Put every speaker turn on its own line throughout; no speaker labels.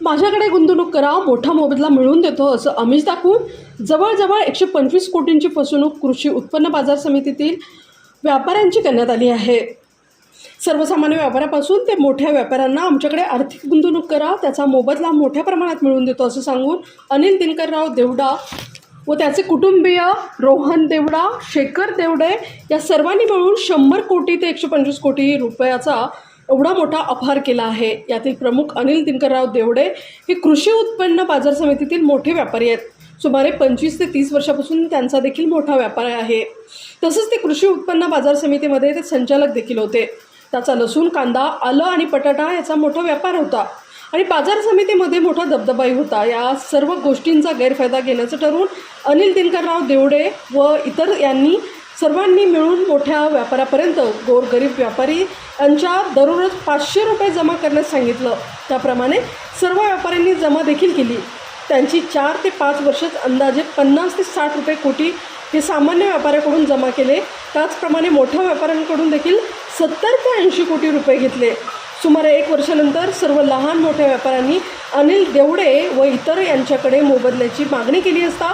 माझ्याकडे गुंतवणूक करा मोठा मोबदला मिळवून देतो असं आमिष दाखवून जवळजवळ एकशे पंचवीस कोटींची फसवणूक कृषी उत्पन्न बाजार समितीतील व्यापाऱ्यांची करण्यात आली आहे. सर्वसामान्य व्यापाऱ्यापासून ते मोठ्या व्यापाऱ्यांना आमच्याकडे आर्थिक गुंतवणूक करा त्याचा मोबदला मोठ्या प्रमाणात मिळवून देतो असं सांगून अनिल दिनकरराव देवडा व त्याचे कुटुंबीय रोहन देवडा शेखर देवडे या सर्वांनी मिळून शंभर कोटी ते एकशे पंचवीस कोटी रुपयाचा एवढा मोठा अपहार केला आहे. यातील प्रमुख अनिल दिनकरराव देवडे हे कृषी उत्पन्न बाजार समितीतील मोठे व्यापारी आहेत. सुमारे पंचवीस ते तीस वर्षापासून त्यांचा देखील मोठा व्यापार आहे. तसंच ते कृषी उत्पन्न बाजार समितीमध्ये ते संचालक देखील होते. त्याचा लसूण कांदा आलं आणि बटाटा याचा मोठा व्यापार होता. आणि बाजार समितीमध्ये मोठा दबदबाही होता. या सर्व गोष्टींचा गैरफायदा घेण्याचं ठरवून अनिल दिनकरराव देवडे व इतर यांनी सर्वांनी मिळून मोठ्या व्यापारापर्यंत गोरगरीब व्यापारी यांच्या दररोज पाचशे रुपये जमा करण्यास सांगितलं. त्याप्रमाणे सर्व व्यापाऱ्यांनी जमा देखील केली. त्यांची चार ते पाच वर्षात अंदाजे पन्नास ते साठ रुपये कोटी हे सामान्य व्यापाऱ्याकडून जमा केले. त्याचप्रमाणे मोठ्या व्यापाऱ्यांकडून देखील सत्तर ते ऐंशी कोटी रुपये घेतले. सुमारे एक वर्षानंतर सर्व लहान मोठ्या व्यापाऱ्यांनी अनिल देवडे व इतर यांच्याकडे मोबदल्याची मागणी केली असता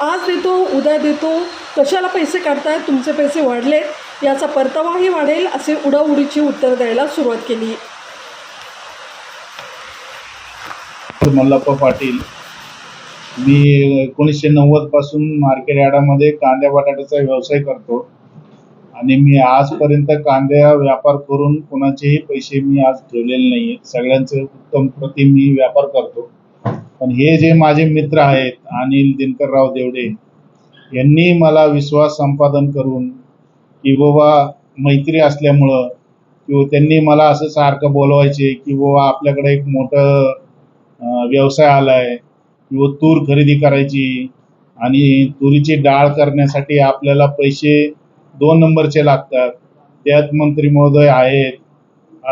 आज देतो उद्या देतो. कशाला पैसे काढताय? तुमचे पैसे वाढले याचा परतावाही वाढेल असे उडाउडीची उत्तर द्यायला सुरुवात केली.
मल्लप्पा पाटील मी एकोणीसशे नव्वदपासून मार्केट यार्डामध्ये कांद्या बटाट्याचा व्यवसाय करतो. आणि मी आजपर्यंत कांद्या व्यापार करून कोणाचेही पैसे मी आज ठेवलेले नाही आहेत सगळ्यांचे उत्तम प्रति मी व्यापार करतो. पण हे जे माझे मित्र आहेत अनिल दिनकरराव देवडे यांनी मला विश्वास संपादन करून की बाबा मैत्री असल्यामुळं किंवा त्यांनी मला असं सारखं बोलवायचे की बाबा आपल्याकडे एक मोठं व्यवसाय आलाय किंवा तूर खरेदी करायची आणि तुरीची डाळ करण्यासाठी आपल्याला पैसे दोन नंबरचे लागतात. त्यात मंत्री महोदय आहेत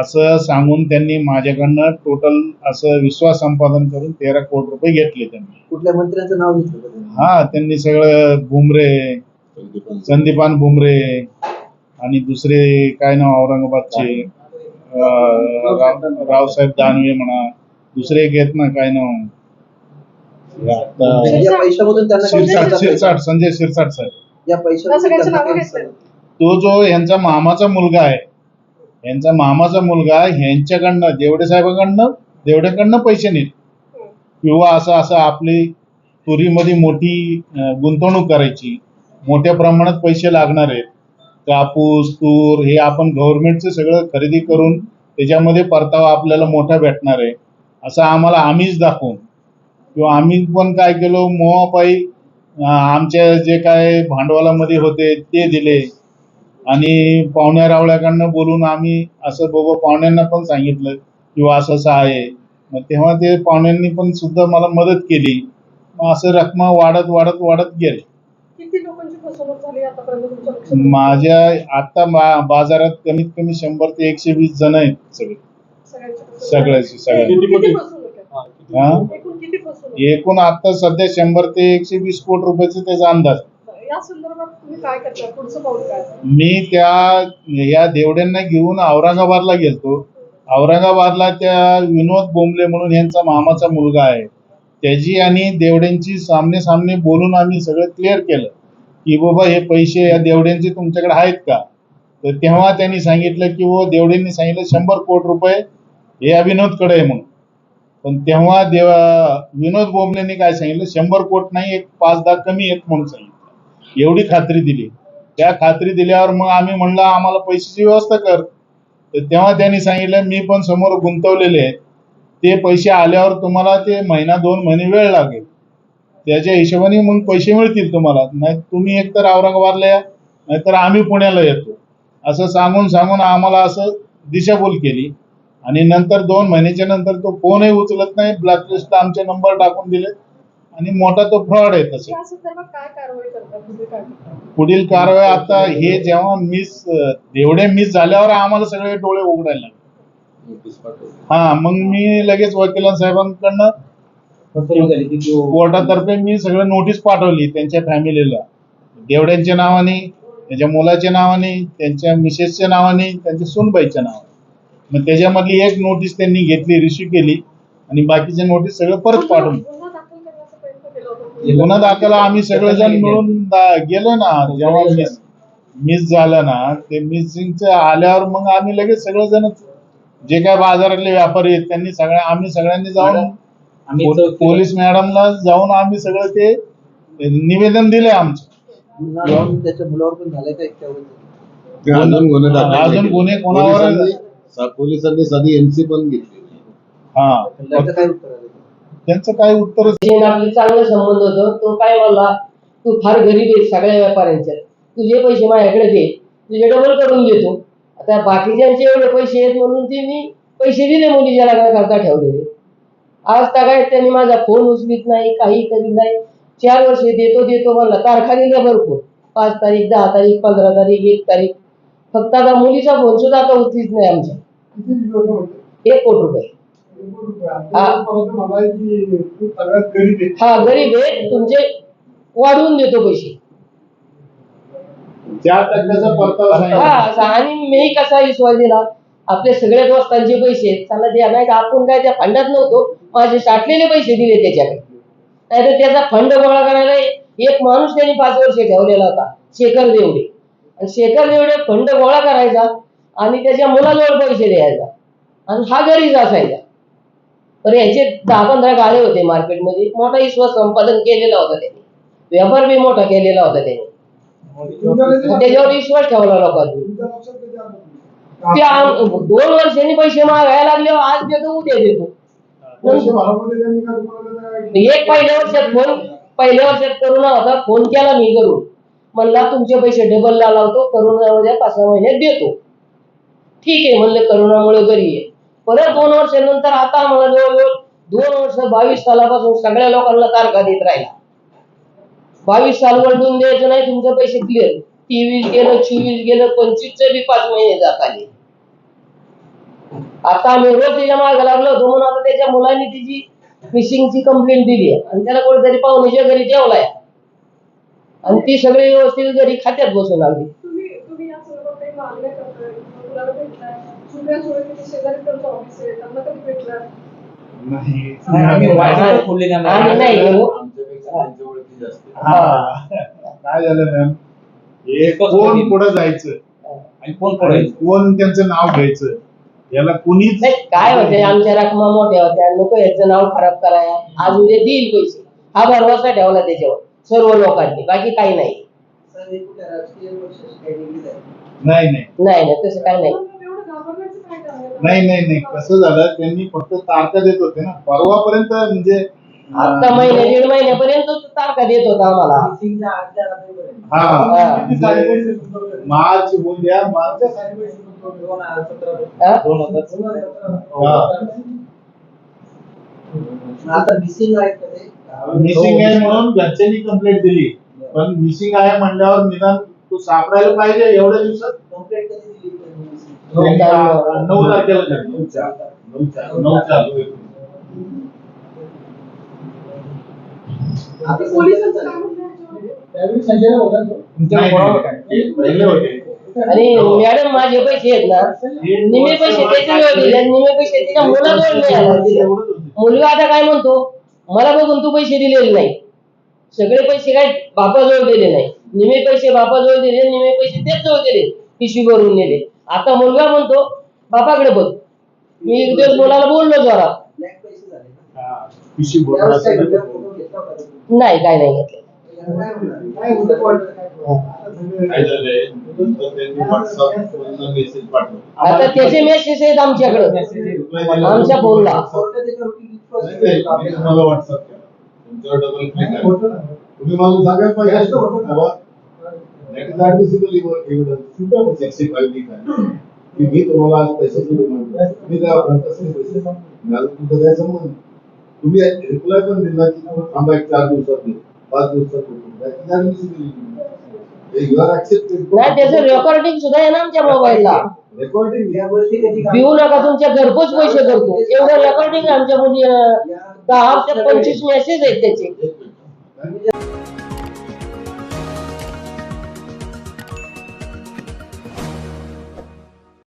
असं सांगून त्यांनी माझ्याकडनं टोटल असं विश्वास संपादन करून तेरा कोटी रुपये घेतले त्यांनी.
कुठल्या मंत्र्यांचं नाव घेतलं का?
हा त्यांनी सगळं भुमरे संदीपान भुमरे आणि दुसरे काय नाव औरंगाबादचे अं, राव- रावसाहेब दानवे म्हणा दुसरे एक आहेत ना काय नाव? आता-
या पैशामधून त्यांना काही
शिरसाट संजय शिरसाट साहेब.
या पैशामधून
सगळ्यांची
त्यांना
नावं
काही
घेतली.
तो जो यांचा मामाचा मुलगा आहे यांचा मामाचा मुलगा ह्यांच्याकडनं देवडे साहेबांकडनं देवडेकडनं पैसे नेत. किंवा असं असं आपली तुरीमध्ये मोठी गुंतवणूक करायची. मोठ्या प्रमाणात पैसे लागणार आहेत. कापूस तूर हे आपण गव्हर्नमेंटचं सगळं खरेदी करून त्याच्यामध्ये परतावा आपल्याला मोठा भेटणार आहे. असं आम्हाला आम्हीच दाखवून. किंवा आम्ही पण काय केलो मोहापाई आमच्या जे काय भांडवलामध्ये होते ते दिले. आणि पाहुण्या रावळ्याकडनं बोलून आम्ही असं बाबा पाहुण्यांना पण सांगितलं किंवा असं असं आहे. मग तेव्हा ते पाहुण्यांनी पण सुद्धा मला मदत केली. मग असं रकमा वाढत वाढत वाढत गेले.
किती लोकांची फसवणूक झाली आतापर्यंत तुमच्या लक्षात?
माझ्या आता बा- बाजारात कमीत कमी शंभर ते एकशे वीस जण आहेत सगळे.
सगळ्यांची फसवणूक.
सगळ्याची सगळ्या
एकूण किती फसवणूक आहे?
हा
एकूण किती फसवणूक
एकूण आता सध्या शंभर ते एकशे वीस कोटी रुपयाचा त्याचा अंदाज.
या संदर्भात
मी त्या या देवड्यांना घेऊन औरंगाबादला गेलतो. औरंगाबादला त्या विनोद बोंबले म्हणून यांचा मामाचा मुलगा आहे. त्याची आणि देवड्यांची सामने सामने बोलून आम्ही सगळं क्लिअर केलं. की बाबा हे पैसे या देवड्यांचे तुमच्याकडे आहेत का? तर तेव्हा त्यांनी सांगितलं की वो देवड्यांनी सांगितलं शंभर कोटी रुपये हे या विनोदकडे आहे म्हणून. पण तेव्हा देव विनोद बोंबलेने काय सांगितलं? शंभर कोट नाही एक पाच दहा कमी आहेत म्हणून सांगितलं. एवढी खात्री दिली. त्या खात्री दिल्यावर मग आम्ही म्हणलं आम्हाला पैशाची व्यवस्था कर. तर तेव्हा त्यांनी सांगितलं मी पण समोर गुंतवलेले आहेत. ते पैसे आल्यावर तुम्हाला ते महिना दोन महिने वेळ लागेल. त्याच्या हिशोबाने मग पैसे मिळतील तुम्हाला. नाही तुम्ही एकतर औरंगाबादला या नाहीतर आम्ही पुण्याला येतो. असं सांगून सांगून आम्हाला असं दिशाभूल केली. आणि नंतर दोन महिन्याच्या नंतर तो फोनही उचलत नाही. ब्लॅकलिस्टला आमचे नंबर टाकून दिले. आणि मोठा तो फ्रॉड आहे तसे.
या संदर्भात काय कारवाई करता तुम्ही काय करता
पुढील कारवाई आता हे जेव्हा मिस एवढे मिस झाल्यावर आम्हाला सगळे डोळे उघडायला लागले. हा मग मी लगेच वकिला साहेबांकडनं
फसवणूक झाली की जो
कोर्टातर्फे मी सगळं नोटीस पाठवली त्यांच्या फॅमिलीला देवड्यांच्या नावाने त्याच्या मुलाच्या नावाने त्यांच्या मिसेसच्या नावाने त्यांच्या सुनबाईच्या नावाने. मग त्याच्यामधली एक नोटीस त्यांनी घेतली रिसिव्ह केली आणि बाकीचे नोटीस सगळं परत पाठवून
गुन्हा दाखल करण्याचा प्रयत्न केला होता
गुन्हा दाखल आम्ही सगळेजण मिळून गेलो. ना जेव्हा मिस मिस झालं ना ते मिसिंगचं आल्यावर मग आम्ही लगेच सगळेजण जे काय बाजारातले व्यापारी आहेत त्यांनी सगळ्या आम्ही सगळ्यांनी जाऊन पोलीस मॅडमला जाऊन आम्ही सगळं ते निवेदन दिले आमचं.
गुन्हा नोंद त्याच्या मुलावर पण झालाय का इतक्यावर?
ते अजून गुन्हे
कोणावर-
पोलिसांनी साधी एनसी पण घेतली.
हा.
त्याचं काय उत्तर
आपले चांगले संबंध होतो तो काय बोलला? तू फार गरीब आहे सगळ्या व्यापाऱ्यांच्या. तुझे पैसे माझ्याकडे दे तुझे डबल करून देतो आता बाकीच्यांचे एवढे पैसे आहेत म्हणून ते मी पैसे दिले मुलीच्या लग्नाकरता ठेवलेले. आज काय त्यांनी माझा फोन उचलीत नाही काही करीत नाही. चार वर्ष देतो देतो म्हणला तारखा दिल्या भरपूर. पाच तारीख दहा तारीख पंधरा तारीख एक तारीख. फक्त आता मुलीचा फोन सुद्धा आता उचलीत नाही आमच्या. एक कोटी रुपये. हा. गरीब आहे. तुमचे वाढवून देतो पैसे. हा आणि मी कसा विश्वास दिला? आपल्या सगळ्या दोस्तांचे पैसे. त्यांना द्या. नाही आपण काय त्या फंडात नव्हतो. माझे साठलेले पैसे दिले त्याच्याकडे. नाहीतर त्याचा फंड गोळा करायला एक माणूस त्यांनी पाच वर्ष ठेवलेला होता. शेखर देवडे. आणि शेखर देवडे फंड गोळा करायचा आणि त्याच्या मुलाजवळ पैसे द्यायचा. आणि हा घरीच असायचा. तर याचे दहा पंधरा गाळे होते मार्केटमध्ये. मोठा विश्वास संपादन केलेला होता त्यांनी. व्यापार बी मोठा केलेला होता त्यांनी. त्याच्यावर विश्वास ठेवला लोकांनी. दोन वर्षांनी पैसे मागायला लागले आज देतो उद्या देतो. एक पहिल्या वर्षात फोन पहिल्या वर्षात करोना होता फोन केला मी करून. म्हणला तुमचे पैसे डबल लावतो करोनामध्ये पाच सहा महिन्यात देतो. ठीक आहे म्हणलं करोनामुळे घरी आहे परत दोन वर्षानंतर आता आम्हाला जवळजवळ दोन वर्ष बावीस सालापासून सगळ्या लोकांना तारखा देत राहिला. बावीस साल वळून द्यायचं नाही तुमचे पैसे क्लिअर तेवीस गेलं चोवीस गेलं पंचवीसचे बी पाच महिने जात आले. आता आम्ही रोज त्याच्यामागे लागलो होतो म्हणून आता त्याच्या मुलांनी तिची मिसिंगची कंप्लेंट दिली आणि त्याला कुठेतरी पाहुण्याच्या घरी जेवलाय आणि ती सगळी व्यवस्थित घरी खात्यात बसून लागली
तुम्ही तुम्ही या संदर्भात काही मागण्या करताय मुलाला भेटलाय सुप्रिया सुळे किती शेजारी त्यांचं ऑफिस आहे त्यांना कधी भेटलाय
नाही.
आम्ही वायदा खोलले नाही.
आम्ही नाही गेलो
आमच्यापेक्षा त्यांच्या ओळखी जास्त आहे.
हा. काय झालं मॅम हे
एकच
कोण. पुढे जायचं?
आणि कोण पडेल
कोण त्यांचं नाव घ्यायचं? याला कुणीच
नाही काय होते आमच्या रकमा मोठ्या होत्या. नको याचं नाव खराब कराया आज उद्या देईल पैसे. हा भरवसा ठेवला त्याच्यावर. सर्व लोकांनी. बाकी काही
हे
नाही. नाही
नाही तसं काही नाही
पण एवढं घाबरण्याचं काय कारण आहे?
नाही नाही नाही. कसं झालं त्यांनी फक्त तारखा देत होते ना. परवापर्यंत म्हणजे
आता महिने दीड महिन्यापर्यंत तो तारखा देत होता आम्हाला.
हा.
हा.
म्हणजे मार्च होऊन द्या. मार्च
सतरा
हा?
हा.
मिसिंग?
मिसिंग आहे म्हणून घरच्यांनी कंप्लेंट दिली. पण मिसिंग आहे म्हणल्यावर निदान तू सापडायला पाहिजे एवढ्या दिवसात? नऊ तारखेला
आणि मॅडम माझे पैसे आहेत ना निमे पैसे त्याच्याजवळ दिले निमे पैसे त्याच्या मुलाजवळ नाही मुलगा आता काय म्हणतो? मला बघून तू पैसे दिलेले नाही. सगळे पैसे काय बापाजवळ दिले नाही. निमे पैसे बापाजवळ दिले निमे पैसे तेच जवळ दिले. पिशवी भरून नेले. आता मुलगा म्हणतो बापाकडे बघ. मी एक दिवस मुलाला बोललो जरा? नाही काय नाही घेतलं. आता त्याचे मेसेज आहेत आमच्याकडं. आमच्या फोनला.
तुम्हाला डबल क्लिक तुम्ही मला सांगायला पाहिजे असतं बाबा that is admissible evidence. 65 D काय की मी तुम्हाला आज पैसे दिले म्हणून मी काय भरतच नाही पैसे मला तुमचं काय संबंध नाही. तुम्ही रिप्लाय पण दिला की थांबा एक चार दिवसात दे पाच दिवसात देतो. That is admissible evidence. You are accepted.
नाही त्याचं रेकॉर्डिंग सुद्धा आहे ना आमच्या मोबाईलला
कधी
देऊ नका तुमच्या घरपोच पैसे करतो एवढं रेकॉर्डिंग आमच्या मुली अं, दहा ते पंचवीस मेसेज आहेत त्याचे